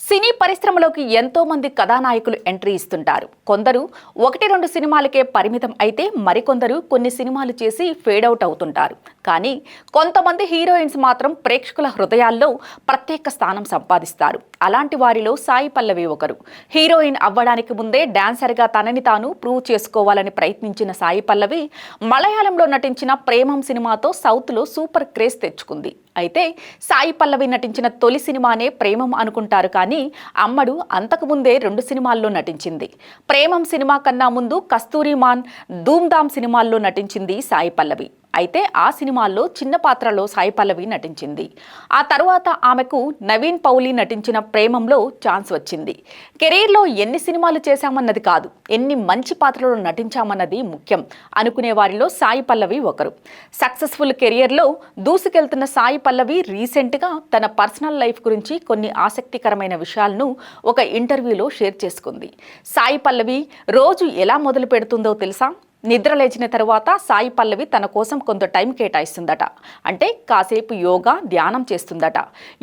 సినీ పరిశ్రమలోకి ఎంతో మంది కథానాయకులు ఎంట్రీ ఇస్తుంటారు. కొందరు ఒకటి రెండు సినిమాలకే పరిమితం అయితే మరికొందరు కొన్ని సినిమాలు చేసి ఫేడ్ అవుట్ అవుతుంటారు. కానీ కొంతమంది హీరోయిన్స్ మాత్రం ప్రేక్షకుల హృదయాల్లో ప్రత్యేక స్థానం సంపాదిస్తారు. అలాంటి వారిలో సాయి పల్లవి ఒకరు. హీరోయిన్ అవ్వడానికి ముందే డాన్సర్గా తనని తాను ప్రూవ్ చేసుకోవాలని ప్రయత్నించిన సాయి పల్లవి మలయాళంలో నటించిన ప్రేమం సినిమాతో సౌత్లో సూపర్ క్రేజ్ తెచ్చుకుంది. అయితే సాయి పల్లవి నటించిన తొలి సినిమానే ప్రేమం అనుకుంటారు కానీ అమ్మడు అంతకుముందే రెండు సినిమాల్లో నటించింది. ప్రేమం సినిమా కన్నా ముందు కస్తూరి మాన్ ధూమ్ధామ్ సినిమాల్లో నటించింది సాయి పల్లవి. అయితే ఆ సినిమాల్లో చిన్న పాత్రలో సాయి పల్లవి నటించింది. ఆ తర్వాత ఆమెకు నవీన్ పౌలి నటించిన ప్రేమంలో ఛాన్స్ వచ్చింది. కెరీర్లో ఎన్ని సినిమాలు చేశామన్నది కాదు ఎన్ని మంచి పాత్రలు నటించామన్నది ముఖ్యం అనుకునే వారిలో సాయి పల్లవి ఒకరు. సక్సెస్ఫుల్ కెరియర్లో దూసుకెళ్తున్న సాయి పల్లవి రీసెంట్గా తన పర్సనల్ లైఫ్ గురించి కొన్ని ఆసక్తికరమైన విషయాలను ఒక ఇంటర్వ్యూలో షేర్ చేసుకుంది. సాయి పల్లవి రోజు ఎలా మొదలు పెడుతుందో తెలుసా? నిద్ర లేచిన తరువాత సాయి పల్లవి తన కోసం కొంత టైం కేటాయిస్తుందట. అంటే కాసేపు యోగా ధ్యానం చేస్తుందట.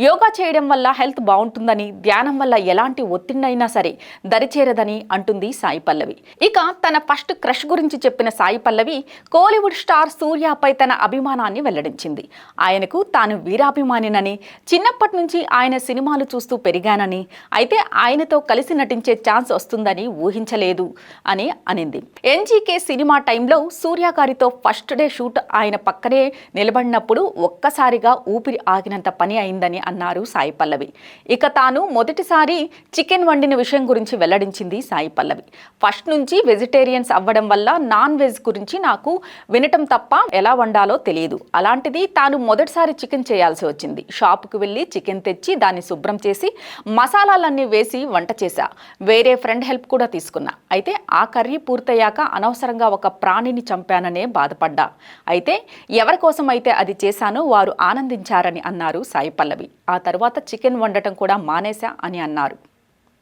యోగా చేయడం వల్ల హెల్త్ బాగుంటుందని ధ్యానం వల్ల ఎలాంటి ఒత్తిడినైనా సరే దరిచేరదని అంటుంది సాయి పల్లవి. ఇక తన ఫస్ట్ క్రష్ గురించి చెప్పిన సాయి పల్లవి కోలీవుడ్ స్టార్ సూర్యపై తన అభిమానాన్ని వెల్లడించింది. ఆయనకు తాను వీరాభిమానినని చిన్నప్పటి నుంచి ఆయన సినిమాలు చూస్తూ పెరిగానని అయితే ఆయనతో కలిసి నటించే ఛాన్స్ వస్తుందని ఊహించలేదు అని అనింది. ఎన్జీకే సినిమా టైంలో సూర్య గారితో ఫస్ట్ డే షూట్ ఆయన పక్కనే నిలబడినప్పుడు ఒక్కసారిగా ఊపిరి ఆగినంత పని అయిందని అన్నారు సాయి పల్లవి. ఇక తాను మొదటిసారి చికెన్ వండిన విషయం గురించి వెల్లడించింది సాయి పల్లవి. ఫస్ట్ నుంచి వెజిటేరియన్స్ అవ్వడం వల్ల నాన్ వెజ్ గురించి నాకు వినటం తప్ప ఎలా వండాలో తెలియదు. అలాంటిది తాను మొదటిసారి చికెన్ చేయాల్సి వచ్చింది. షాపుకు వెళ్ళి చికెన్ తెచ్చి దాన్ని శుభ్రం చేసి మసాలాలన్నీ వేసి వంట చేశా. వేరే ఫ్రెండ్ హెల్ప్ కూడా తీసుకున్నా. అయితే ఆ కర్రీ పూర్తయ్యాక అనవసరంగా ఒక ప్రాణిని చంపాననే బాధపడ్డా. అయితే ఎవరి కోసం అయితే అది చేశానో వారు ఆనందించారని అన్నారు సాయి పల్లవి. ఆ తర్వాత చికెన్ వండటం కూడా మానేశా అని అన్నారు.